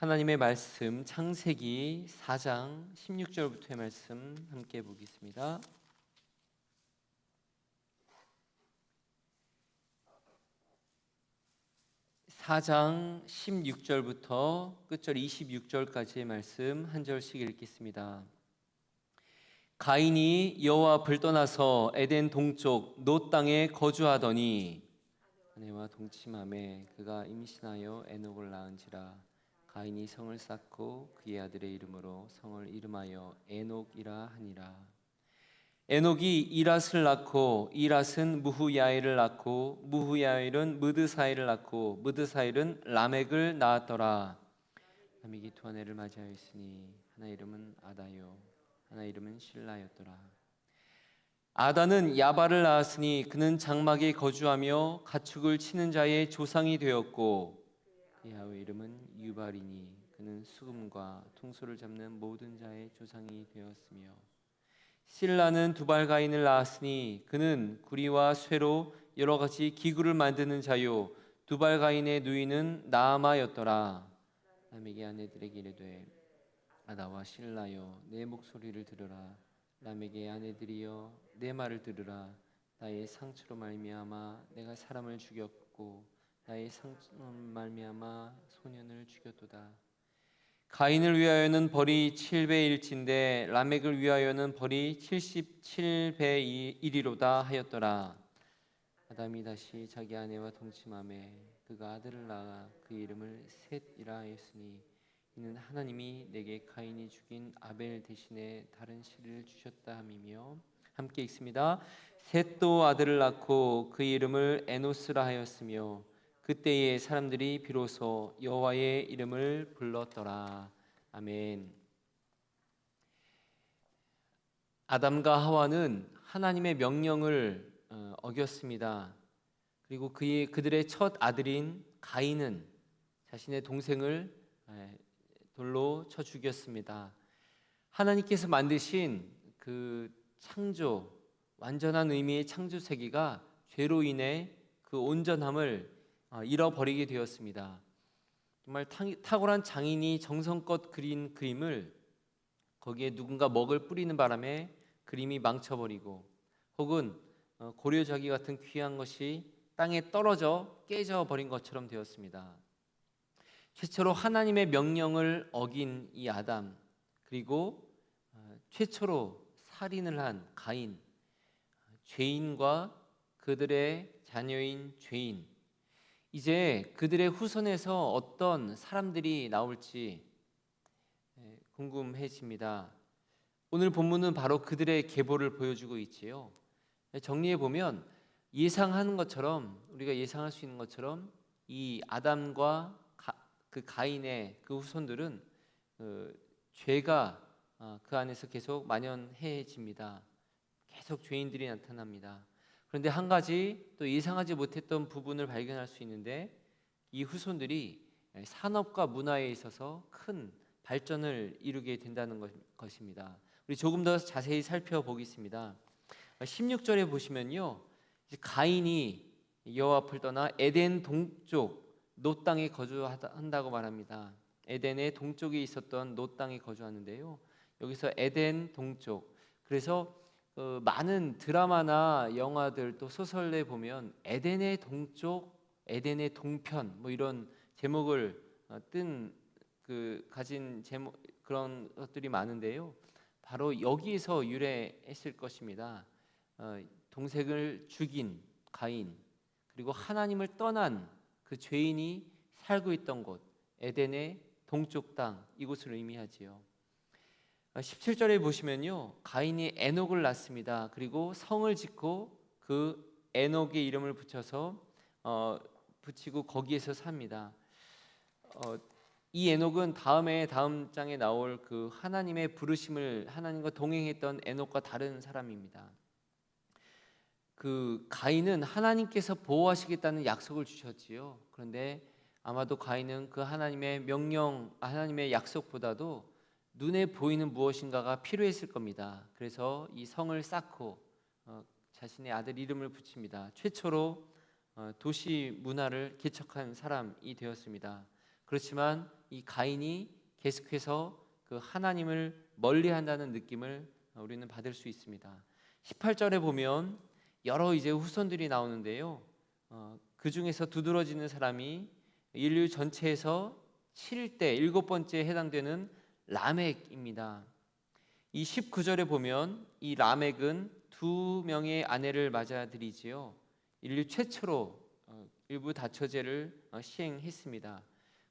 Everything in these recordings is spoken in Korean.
하나님의 말씀 창세기 4장 16절부터의 말씀 함께 보겠습니다. (4장) 16절부터 끝절 26절까지의 말씀 한 절씩 읽겠습니다. 가인이 여호와 앞을 떠나서 에덴 동쪽 노 땅에 거주하더니 아내와 동침함에 그가 임신하여 에녹을 낳은지라 가인이 성을 쌓고 그의 아들의 이름으로 성을 이름하여 에녹이라 하니라. 에녹이 이랏을 낳고 이랏은 무후야엘을 낳고 무후야엘은 무드사엘을 낳고 무드사엘은 라멕을 낳았더라. 라멕이 두 아내를 맞이하였으니 하나 이름은 아다요 하나 이름은 실라였더라. 아다는 야발을 낳았으니 그는 장막에 거주하며 가축을 치는 자의 조상이 되었고 야훼 이름은 유발이니 그는 수금과 통소를 잡는 모든 자의 조상이 되었으며 실라는 두발가인을 낳았으니 그는 구리와 쇠로 여러 가지 기구를 만드는 자요. 두발가인의 누이는 나아마였더라. 남에게 아내들에게 이르되 아나와 실라여 내 목소리를 들으라. 남에게 아내들이여 내 말을 들으라. 나의 상처로 말미암아 내가 사람을 죽였고 나의 상처는 말미암아 소년을 죽였도다. 가인을 위하여는 벌이 7배 1인데 라멕을 위하여는 벌이 77배 1이로다 하였더라. 아담이 다시 자기 아내와 동침함에 그가 아들을 낳아 그 이름을 셋이라 하였으니 이는 하나님이 내게 가인이 죽인 아벨 대신에 다른 씨를 주셨다 함이며 함께 읽습니다. 셋도 아들을 낳고 그 이름을 에노스라 하였으며 그때에 사람들이 비로소 여호와의 이름을 불렀더라. 아멘. 아담과 하와는 하나님의 명령을 어, 어겼습니다. 그리고 그의 그들의 첫 아들인 가인은 자신의 동생을 돌로 쳐 죽였습니다. 하나님께서 만드신 그 창조 완전한 의미의 창조 세계가 죄로 인해 그 온전함을 아, 잃어버리게 되었습니다. 정말 탁월한 장인이 정성껏 그린 그림을 거기에 누군가 먹을 뿌리는 바람에 그림이 망쳐버리고 혹은 어, 고려자기 같은 귀한 것이 땅에 떨어져 깨져 버린 것처럼 되었습니다. 최초로 하나님의 명령을 어긴 이 아담 그리고 어, 최초로 살인을 한 가인 죄인과 그들의 자녀인 죄인 이제 그들의 후손에서 어떤 사람들이 나올지 예, 궁금해집니다. 오늘 본문은 바로 그들의 계보를 보여주고 있지요. 정리해 보면 예상하는 것처럼 우리가 예상할 수 있는 것처럼 이 아담과 가, 그 가인의 그 후손들은 그 죄가 어, 그 안에서 계속 만연해집니다. 계속 죄인들이 나타납니다. 그런데 한 가지 또 예상하지 못했던 부분을 발견할 수 있는데 이 후손들이 산업과 문화에 있어서 큰 발전을 이루게 된다는 것입니다. 우리 조금 더 자세히 살펴보겠습니다. 16절에 보시면요. 가인이 여호와 앞을 떠나 에덴 동쪽 노 땅에 거주한다고 말합니다. 에덴의 동쪽에 있었던 노 땅에 거주하는데요. 여기서 에덴 동쪽. 그래서 그 많은 드라마나 영화들 또 소설에 보면 에덴의 동쪽, 에덴의 동편 뭐 이런 제목을 어, 뜬그 가진 제목 그런 것들이 많은데요. 바로 여기에서 유래했을 것입니다. 어, 동생을 죽인 가인 그리고 하나님을 떠난 그 죄인이 살고 있던 곳 에덴의 동쪽 땅 이곳을 의미하지요. 17절에 보시면요. 가인이 에녹을 낳습니다. 그리고 성을 짓고 그 에녹의 이름을 붙여서 어, 붙이고 거기에서 삽니다. 어, 이 에녹은 다음에 다음 장에 나올 그 하나님의 부르심을 하나님과 동행했던 에녹과 다른 사람입니다. 그 가인은 하나님께서 보호하시겠다는 약속을 주셨지요. 그런데 아마도 가인은 그 하나님의 명령, 하나님의 약속보다도 눈에 보이는 무엇인가가 필요했을 겁니다. 그래서 이 성을 쌓고 어, 자신의 아들 이름을 붙입니다. 최초로 어, 도시 문화를 개척한 사람이 되었습니다. 그렇지만 이 가인이 계속해서 그 하나님을 멀리한다는 느낌을 우리는 받을 수 있습니다. 18절에 보면 여러 이제 후손들이 나오는데요. 어, 그 중에서 두드러지는 사람이 인류 전체에서 7대 일곱 번째에 해당되는 라멕입니다. 이 19절에 보면 이 라멕은 두 명의 아내를 맞아들이지요. 인류 최초로 어, 일부 다처제를 어, 시행했습니다.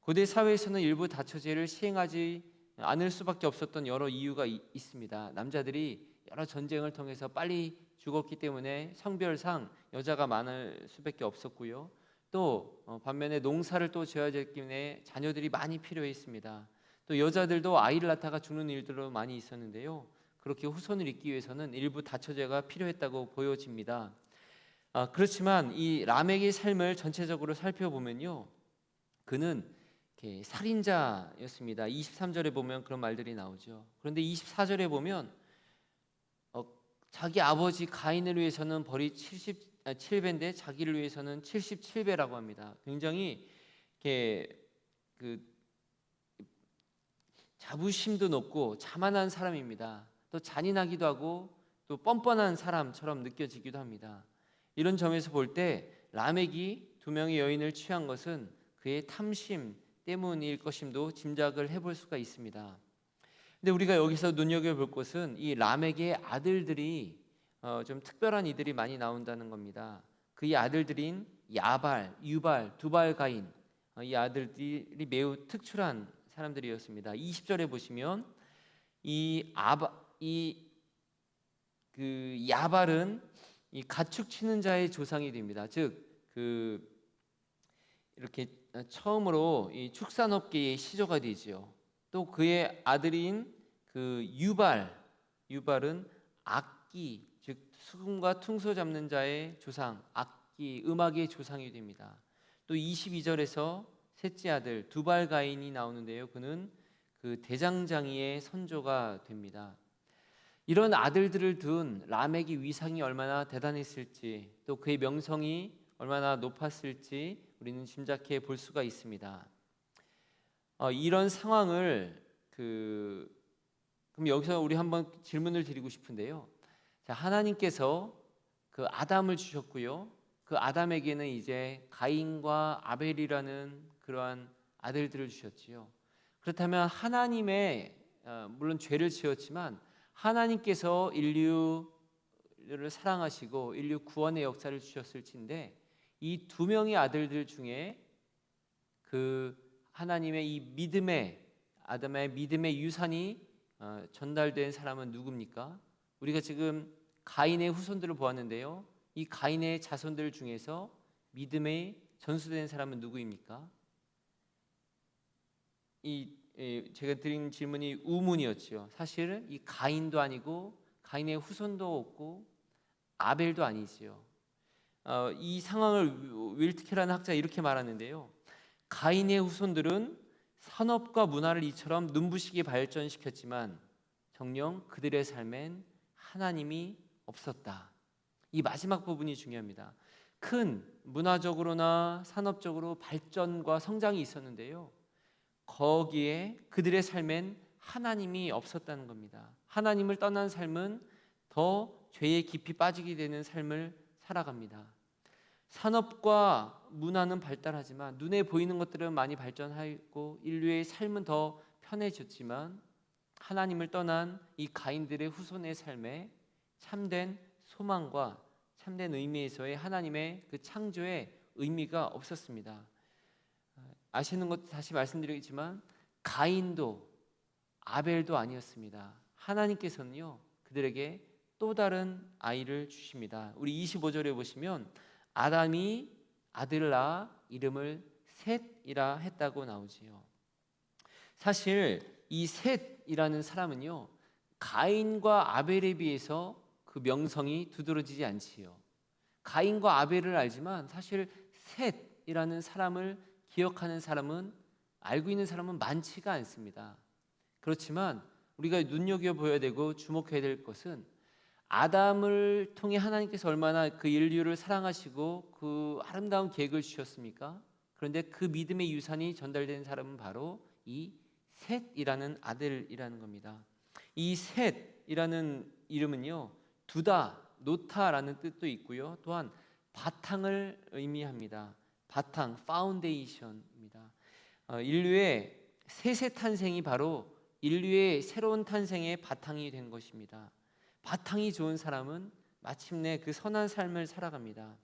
고대 사회에서는 일부 다처제를 시행하지 않을 수밖에 없었던 여러 이유가 이- 있습니다. 남자들이 여러 전쟁을 통해서 빨리 죽었기 때문에 성별상 여자가 많을 수밖에 없었고요. 또 어, 반면에 농사를 또 지어야 되기 때문에 자녀들이 많이 필요했습니다. 또 여자들도 아이를 낳다가 죽는 일들도 많이 있었는데요. 그렇게 후손을 잇기 위해서는 일부 다처제가 필요했다고 보여집니다. 아, 그렇지만 이 라멕의 삶을 전체적으로 살펴보면요, 그는 살인자였습니다. 23절에 보면 그런 말들이 나오죠. 그런데 24절에 보면 어, 자기 아버지 가인을 위해서는 벌이 70 아, 7배인데 자기를 위해서는 77배라고 합니다. 굉장히 이렇게 그 자부심도 높고 자만한 사람입니다. 또 잔인하기도 하고 또 뻔뻔한 사람처럼 느껴지기도 합니다. 이런 점에서 볼 때 라멕이 두 명의 여인을 취한 것은 그의 탐심 때문일 것임도 짐작을 해볼 수가 있습니다. 근데 우리가 여기서 눈여겨볼 것은 이 라멕의 아들들이 어, 좀 특별한 이들이 많이 나온다는 겁니다. 그의 아들들인 야발, 유발, 두발 가인 어, 이 아들들이 매우 특출한 사람들이었습니다. 20절에 보시면 이 아바 이 그 야발은 이 가축 치는 자의 조상이 됩니다. 즉 그 이렇게 처음으로 이 축산업계의 시조가 되지요. 또 그의 아들인 그 유발, 유발은 악기, 즉 수금과 퉁소 잡는 자의 조상, 악기, 음악의 조상이 됩니다. 또 22절에서 셋째 아들 두발 가인이 나오는데요. 그는 그 대장장이의 선조가 됩니다. 이런 아들들을 둔 라멕의 위상이 얼마나 대단했을지 또 그의 명성이 얼마나 높았을지 우리는 짐작해 볼 수가 있습니다. 어, 이런 상황을 그 그럼 여기서 우리 한번 질문을 드리고 싶은데요. 자, 하나님께서 그 아담을 주셨고요. 그 아담에게는 이제 가인과 아벨이라는 그러한 아들들을 주셨지요. 그렇다면 하나님의 어, 물론 죄를 지었지만 하나님께서 인류를 사랑하시고 인류 구원의 역사를 주셨을진데 이 두 명의 아들들 중에 그 하나님의 이 믿음의 아담의 믿음의 유산이 어, 전달된 사람은 누굽니까? 우리가 지금 가인의 후손들을 보았는데요. 이 가인의 자손들 중에서 믿음의 전수된 사람은 누구입니까? 이 예, 제가 드린 질문이 우문이었죠. 사실 이 가인도 아니고 가인의 후손도 없고 아벨도 아니지요. 어, 이 상황을 윌트케라는 학자 이렇게 말하는데요. 가인의 후손들은 산업과 문화를 이처럼 눈부시게 발전시켰지만 정녕 그들의 삶엔 하나님이 없었다. 이 마지막 부분이 중요합니다. 큰 문화적으로나 산업적으로 발전과 성장이 있었는데요. 거기에 그들의 삶엔 하나님이 없었다는 겁니다. 하나님을 떠난 삶은 더 죄에 깊이 빠지게 되는 삶을 살아갑니다. 산업과 문화는 발달하지만 눈에 보이는 것들은 많이 발전하고 인류의 삶은 더 편해졌지만 하나님을 떠난 이 가인들의 후손의 삶에 참된 소망과 참된 의미에서의 하나님의 그 창조의 의미가 없었습니다. 아시는 것 다시 말씀드리겠지만 가인도 아벨도 아니었습니다. 하나님께서는요 그들에게 또 다른 아이를 주십니다. 우리 25절에 보시면 아담이 아들을 낳아 이름을 셋이라 했다고 나오지요. 사실 이 셋이라는 사람은요 가인과 아벨에 비해서 그 명성이 두드러지지 않지요. 가인과 아벨을 알지만 사실 셋이라는 사람을 기억하는 사람은 알고 있는 사람은 많지가 않습니다. 그렇지만 우리가 눈여겨 보여야 되고 주목해야 될 것은 아담을 통해 하나님께서 얼마나 그 인류를 사랑하시고 그 아름다운 계획을 주셨습니까? 그런데 그 믿음의 유산이 전달된 사람은 바로 이 셋이라는 아들이라는 겁니다. 이 셋이라는 이름은요 두다, 놓다라는 뜻도 있고요. 또한 바탕을 의미합니다. 바탕, 파운데이션입니다. 어, 인류의 세세 탄생이 바로 인류의 새로운 탄생의 바탕이 된 것입니다. 바탕이 좋은 사람은 마침내 그 선한 삶을 살아갑니다.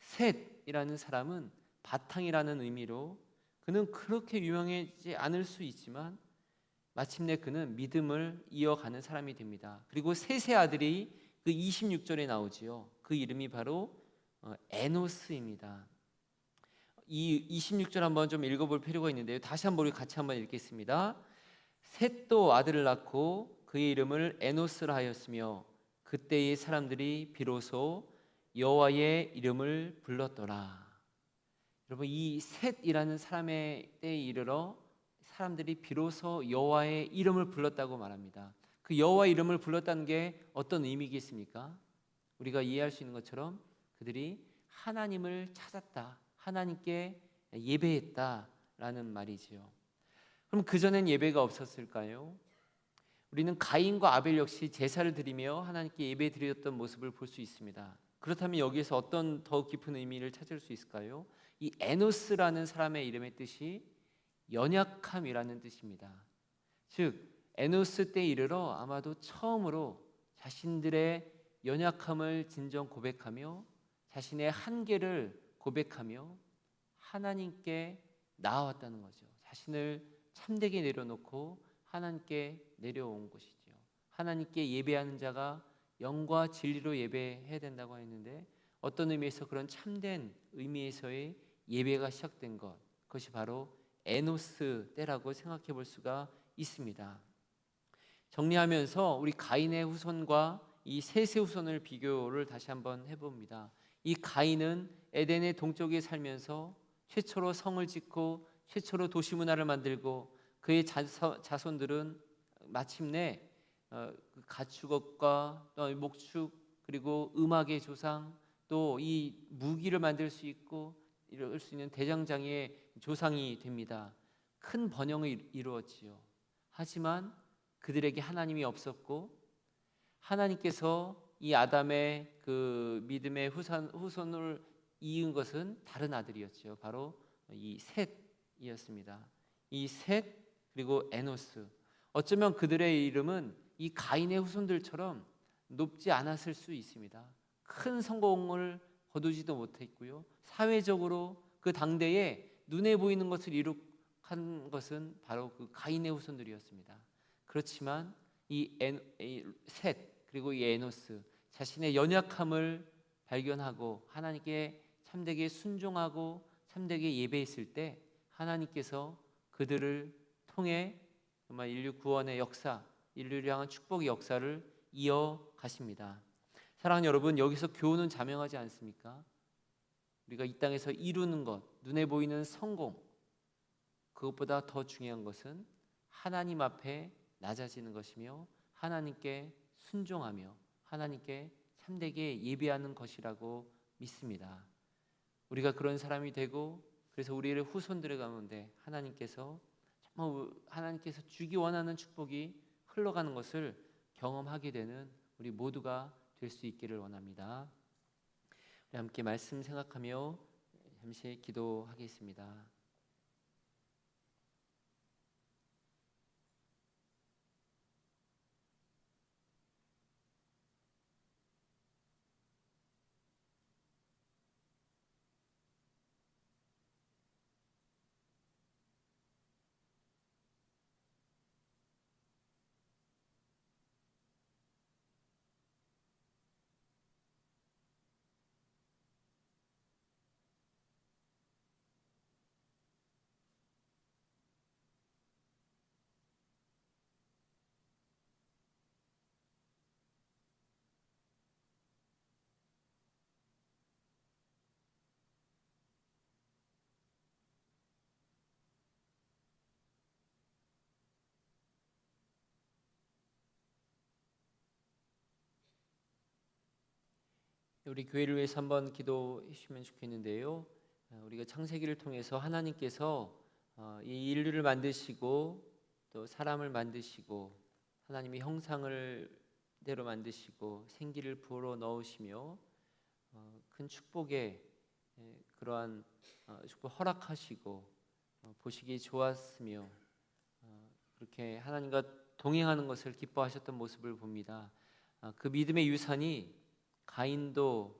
셋이라는 사람은 바탕이라는 의미로 그는 그렇게 유명하지 않을 수 있지만 마침내 그는 믿음을 이어가는 사람이 됩니다. 그리고 셋의 아들이 그 26절에 나오지요. 그 이름이 바로 어, 에노스입니다. 이 26절 한번 좀 읽어볼 필요가 있는데요. 다시 한번 우리 같이 한번 읽겠습니다. 셋도 아들을 낳고 그의 이름을 에노스라 하였으며 그때의 사람들이 비로소 여호와의 이름을 불렀더라. 여러분 이 셋이라는 사람의 때에 이르러 사람들이 비로소 여호와의 이름을 불렀다고 말합니다. 그 여호와 이름을 불렀다는 게 어떤 의미겠습니까? 우리가 이해할 수 있는 것처럼 그들이 하나님을 찾았다. 하나님께 예배했다라는 말이지요. 그럼 그 전엔 예배가 없었을까요? 우리는 가인과 아벨 역시 제사를 드리며 하나님께 예배 드렸던 모습을 볼 수 있습니다. 그렇다면 여기에서 어떤 더 깊은 의미를 찾을 수 있을까요? 이 에노스라는 사람의 이름의 뜻이 연약함이라는 뜻입니다. 즉 에노스 때 이르러 아마도 처음으로 자신들의 연약함을 진정 고백하며 자신의 한계를 고백하며 하나님께 나아왔다는 거죠. 자신을 참되게 내려놓고 하나님께 내려온 것이죠. 하나님께 예배하는 자가 영과 진리로 예배해야 된다고 했는데 어떤 의미에서 그런 참된 의미에서의 예배가 시작된 것 그것이 바로 에노스 때라고 생각해 볼 수가 있습니다. 정리하면서 우리 가인의 후손과 이 셋의 후손을 비교를 다시 한번 해봅니다. 이 가인은 에덴의 동쪽에 살면서 최초로 성을 짓고 최초로 도시 문화를 만들고 그의 자손들은 마침내 어, 그 가축업과 또 목축 그리고 음악의 조상 또 이 무기를 만들 수 있고 이럴 수 있는 대장장의 조상이 됩니다. 큰 번영을 이루었지요. 하지만 그들에게 하나님이 없었고 하나님께서 이 아담의 그 믿음의 후손, 후손을 이은 것은 다른 아들이었죠. 바로 이 셋이었습니다. 이 셋 그리고 에노스. 어쩌면 그들의 이름은 이 가인의 후손들처럼 높지 않았을 수 있습니다. 큰 성공을 거두지도 못했고요. 사회적으로 그 당대에 눈에 보이는 것을 이룩한 것은 바로 그 가인의 후손들이었습니다. 그렇지만 이셋 그리고 이 에노스 자신의 연약함을 발견하고 하나님께 참되게 순종하고 참되게 예배했을 때 하나님께서 그들을 통해 정말 인류 구원의 역사, 인류를 향한 축복의 역사를 이어가십니다. 사랑하는 여러분, 여기서 교훈은 자명하지 않습니까? 우리가 이 땅에서 이루는 것, 눈에 보이는 성공, 그것보다 더 중요한 것은 하나님 앞에 낮아지는 것이며 하나님께 순종하며 하나님께 참되게 예배하는 것이라고 믿습니다. 우리가 그런 사람이 되고 그래서 우리를 후손들의 가운데 하나님께서 정말 하나님께서 주기 원하는 축복이 흘러가는 것을 경험하게 되는 우리 모두가 될 수 있기를 원합니다. 우리 함께 말씀 생각하며 잠시 기도하겠습니다. 우리 교회를 위해서 한번 기도해 주시면 좋겠는데요. 어, 우리가 창세기를 통해서 하나님께서 어, 이 인류를 만드시고 또 사람을 만드시고 하나님의 형상을 대로 만드시고 생기를 부어 넣으시며 어, 큰 축복의 예, 그러한 어, 축복 허락하시고 어, 보시기 좋았으며 어, 그렇게 하나님과 동행하는 것을 기뻐하셨던 모습을 봅니다. 아, 그 믿음의 유산이 가인도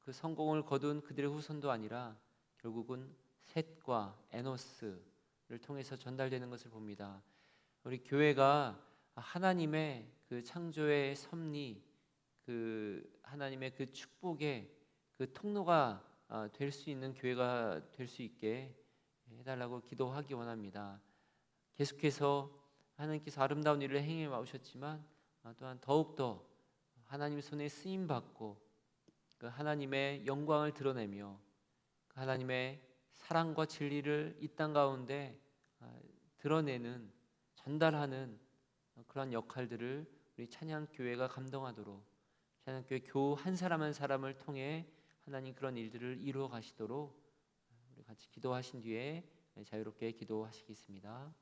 그 성공을 거둔 그들의 후손도 아니라 결국은 셋과 에노스를 통해서 전달되는 것을 봅니다. 우리 교회가 하나님의 그 창조의 섭리, 그 하나님의 그 축복의 그 통로가 아, 될수 있는 교회가 될 수 있게 해달라고 기도하기 원합니다. 계속해서 하나님께서 아름다운 일을 행해 오셨지만 아, 또한 더욱 더 하나님 손에 쓰임 받고 그 하나님의 영광을 드러내며 그 하나님의 사랑과 진리를 이 땅 가운데 아, 드러내는 전달하는 그런 역할들을 우리 찬양 교회가 감당하도록 찬양 교회 교 한 사람 한 사람을 통해 하나님 그런 일들을 이루어 가시도록 우리 같이 기도하신 뒤에 자유롭게 기도하시겠습니다.